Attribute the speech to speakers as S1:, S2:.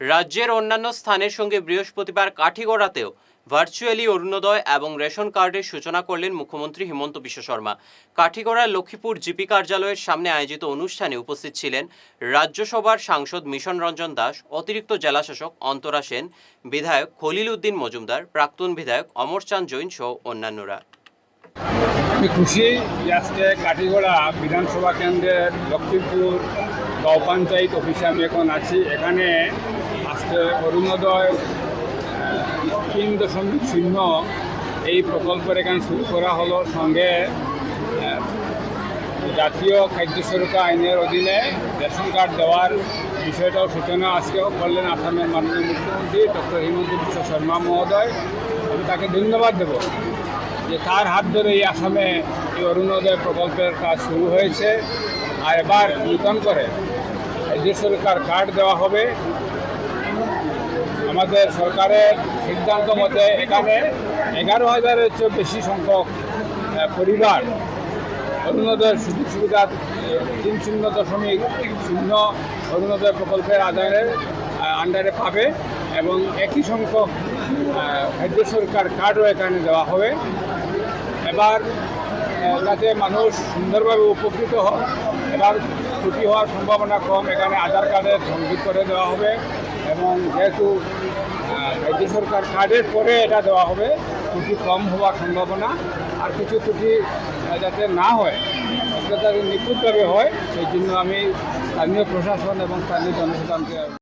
S1: রাজ্যের অন্যান্য স্থানের সঙ্গে বৃহস্পতিবার কাঠিগড়াতেও ভার্চুয়ালি অরুণোদয় এবং রেশন কার্ডের সূচনা করলেন মুখ্যমন্ত্রী হিমন্ত বিশ্ব শর্মা। কাঠিগড়ার লক্ষ্মীপুর জিপি কার্যালয়ের সামনে আয়োজিত অনুষ্ঠানে উপস্থিত ছিলেন রাজ্যসভার সাংসদ মিশন রঞ্জন দাস, অতিরিক্ত জেলাশাসক অন্তরা সেন, বিধায়ক খলিল উদ্দিন মজুমদার, প্রাক্তন বিধায়ক অমরচাঁদ জৈন সহ অন্যান্যরা।
S2: খুশি আজকে কাঠিগড়া বিধানসভা কেন্দ্রের লক্ষ্মীপুর গাঁও পঞ্চায়েত অফিসে আমি এখন আছি। এখানে আজকে অরুণোদয় তিন দশমিক শূন্য এই প্রকল্পের এখানে শুরু করা হলো। সঙ্গে জাতীয় খাদ্য সুরক্ষা আইনের অধীনে রেশন কার্ড দেওয়ার বিষয়টাও সূচনা আজকেও করলেন আসামের মাননীয় মুখ্যমন্ত্রী ডক্টর হিমন্ত বিশ্ব শর্মা মহোদয়। আমি তাকে ধন্যবাদ দেবো যে তার হাত ধরে এই আসামে এই অরুণোদয় প্রকল্পের কাজ শুরু হয়েছে। আর এবার নূতন করে সরকার কার্ড দেওয়া হবে। আমাদের সরকারের সিদ্ধান্ত মতে এখানে এগারো হাজারের চেয়ে বেশি সংখ্যক পরিবার অরুণোদয়ের সুযোগ সুবিধা, তিন শূন্য দশমিক শূন্য অরুণোদয় প্রকল্পের আধারে আন্ডারে পাবে এবং একই সংখ্যক রাজ্য সরকার কার্ডও এখানে দেওয়া হবে। এবার যাতে মানুষ সুন্দরভাবে উপকৃত হয়, এবার ক্ষতি হওয়ার সম্ভাবনা কম। এখানে আধার কার্ডের সংযোগ করে দেওয়া হবে এবং যেহেতু রাজ্য সরকার কার্ডের পরে এটা দেওয়া হবে, ত্রুটি কম হওয়ার সম্ভাবনা। আর কিছু ত্রুটি যাতে না হয় যাতে নিখুঁতভাবে হয়, সেই জন্য আমি স্থানীয় প্রশাসন এবং স্থানীয় জনসাধারণকে